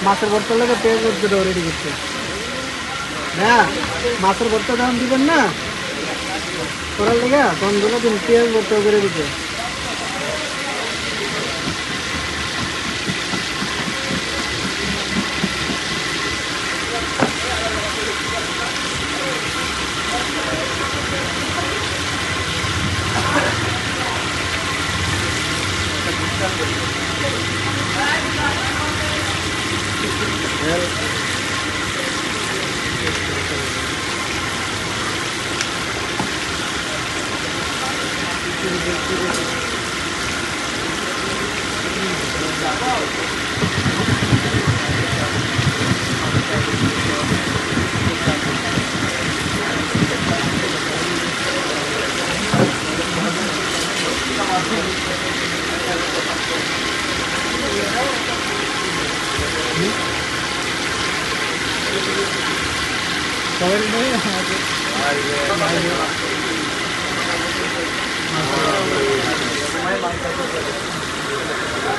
মাছের বর্তা লাগে পেয়ে করতে দাও রেডি করতে হ্যাঁ মাছের ভর্তা দাম দিবেন না? করার লেগে তখন দিন পেঁয়াজ ভর্তা করে দিতে। nela. Thank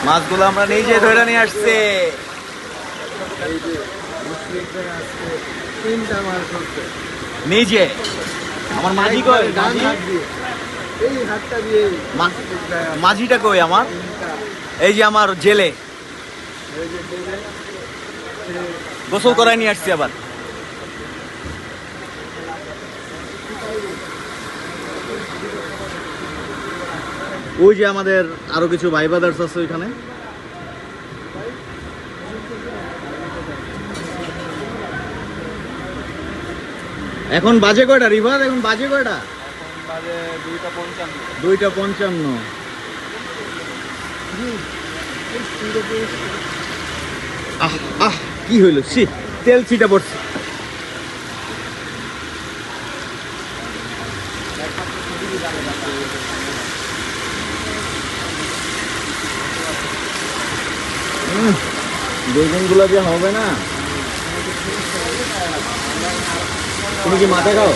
মাছগুলো আমরা নিজে ধরে নিয়ে আসছে। নিজে। আমার মাঝি কই? মাঝিটা কই আমার? এই যে আমার জেলে। গোসল করায় নিয়ে আসছি আবার। ওই যে আমাদের আরও কিছু ভাই ব্রাদার্স আছে ওইখানে। এখন বাজে কয়টা রিভার এখন বাজে কয়টা? দুইটা পঞ্চান্ন। আহ আহ, কি হইল? সি তেল ছিটা পড়ছে। বেগুনগুলো যে হবে না। তুমি কি মাথা খাও?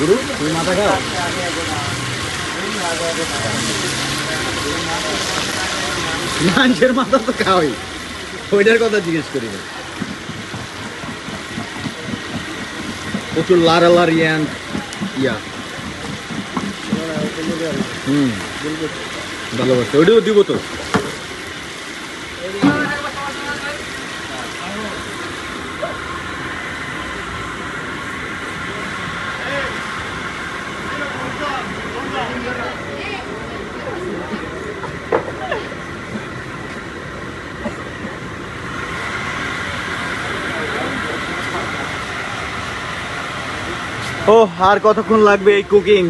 গুরু, তুমি মাথা খাও? মানুষের মাথা তো খাওয়াই। ওইটার কথা জিজ্ঞেস করি না প্রচুর লারালারি অ্যান্ড ইয়া। হুম। ভালোবাসা, ওইটাও দিব তো। ও আর কতক্ষণ লাগবে এই কুকিং